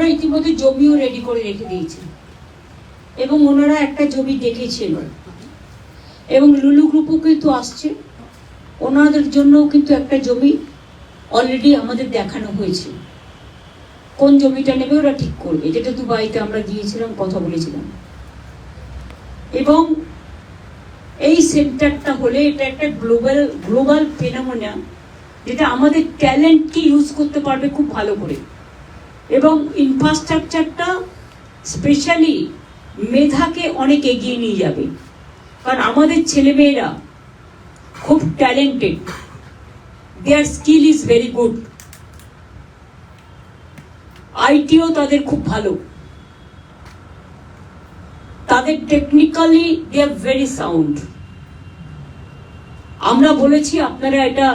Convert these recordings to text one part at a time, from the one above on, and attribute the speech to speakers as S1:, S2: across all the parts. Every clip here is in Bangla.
S1: আমরা ইতিমধ্যে জমিও রেডি করে রেখে দিয়েছি এবং ওনারা একটা জমি দেখেছিল এবং লুলু গ্রুপও কিন্তু আসছে। ওনাদের জন্যও কিন্তু একটা জমি অলরেডি আমাদের দেখানো হয়েছে। কোন জমিটা নেবে ওরা ঠিক করবে। যেটা দুবাইতে আমরা গিয়েছিলাম, কথা বলেছিলাম। এবং এই সেন্টারটা হলে এটা একটা গ্লোবাল গ্লোবাল ফেনামোনা যেটা আমাদের ট্যালেন্টকে ইউজ করতে পারবে খুব ভালো করে। এবং ইনফ্রাস্ট্রাকচারটা স্পেশালি মেধাকে অনেক এগিয়ে নিয়ে যাবে। কারণ আমাদের ছেলেমেয়েরা খুব talented their skill is very good ITO তাদের খুব ভালো। তাদের technically they are very sound আমরা বলেছি আপনারা এটা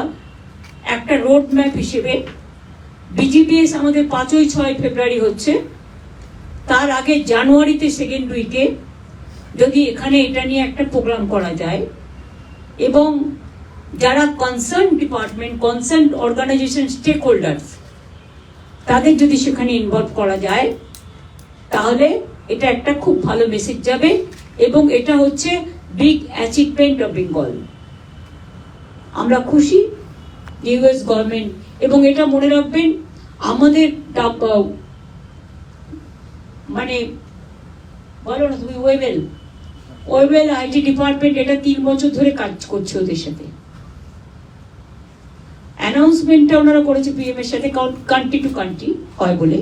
S1: একটা রোড ম্যাপ হিসেবে বিজিপিএস আমাদের পাঁচই ছয় ফেব্রুয়ারি হচ্ছে। তার আগে জানুয়ারিতে সেকেন্ড উইকে যদি এখানে এটা নিয়ে একটা প্রোগ্রাম করা যায় এবং যারা concern department concern organisation stakeholders তাদের যদি সেখানে ইনভলভ করা যায়, তাহলে এটা একটা খুব ভালো মেসেজ যাবে এবং এটা হচ্ছে বিগ অ্যাচিভমেন্ট অফ বেঙ্গল আমরা খুশি ইউএস গভর্নমেন্ট এবং এটা মনে রাখবেন আমাদের মানে বলো না তুমি ওয়েবেল ওয়েবেল আইটি ডিপার্টমেন্ট এটা তিন বছর ধরে কাজ করছে ওদের সাথে। অ্যানাউন্সমেন্টটা ওনারা করেছে পিএম এর সাথে কান্ট্রি টু কান্ট্রি হয় বলে।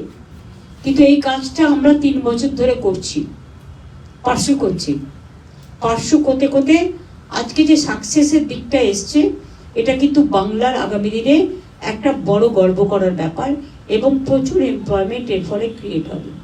S1: কিন্তু এই কাজটা আমরা তিন বছর ধরে করছি পার্শ্ব করছি। পার্শ্ব করতে করতে আজকে যে সাকসেসের দিকটা এসছে, এটা কিন্তু বাংলার আগামী দিনে একটা বড় গর্ব করার ব্যাপার এবং প্রচুর এমপ্লয়মেন্ট এর ফলে ক্রিয়েট হবে।